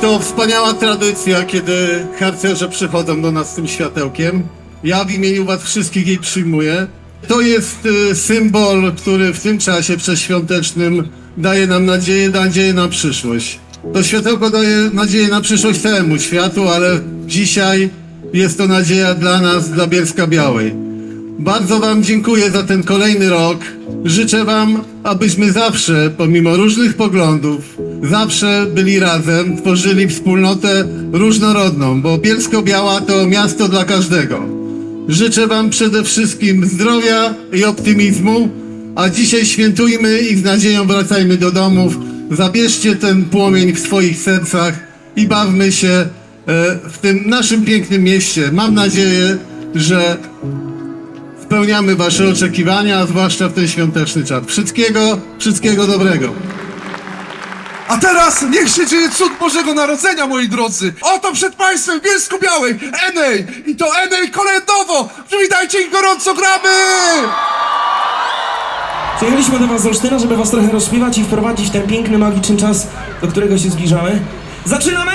To wspaniała tradycja, kiedy harcerze przychodzą do nas z tym światełkiem. Ja w imieniu was wszystkich jej przyjmuję. To jest y, symbol, który w tym czasie przeświątecznym daje nam nadzieję, nadzieję na przyszłość. To światełko daje nadzieję na przyszłość całemu światu, ale dzisiaj jest to nadzieja dla nas, dla Bielska Białej. Bardzo Wam dziękuję za ten kolejny rok. Życzę Wam, abyśmy zawsze, pomimo różnych poglądów, zawsze byli razem, tworzyli wspólnotę różnorodną, bo Bielsko-Biała to miasto dla każdego. Życzę Wam przede wszystkim zdrowia i optymizmu, a dzisiaj świętujmy i z nadzieją wracajmy do domów. Zabierzcie ten płomień w swoich sercach i bawmy się e, w tym naszym pięknym mieście. Mam nadzieję, że spełniamy Wasze oczekiwania, a zwłaszcza w ten świąteczny czas. Wszystkiego, wszystkiego dobrego. A teraz niech się dzieje cud Bożego Narodzenia, moi drodzy. Oto przed Państwem w Bielsku Białej Enej i to Enej kolędowo. Przywitajcie ich gorąco, gramy! Przyjechaliśmy do Was z Olsztyna, żeby Was trochę rozśpiewać i wprowadzić w ten piękny, magiczny czas, do którego się zbliżamy. Zaczynamy!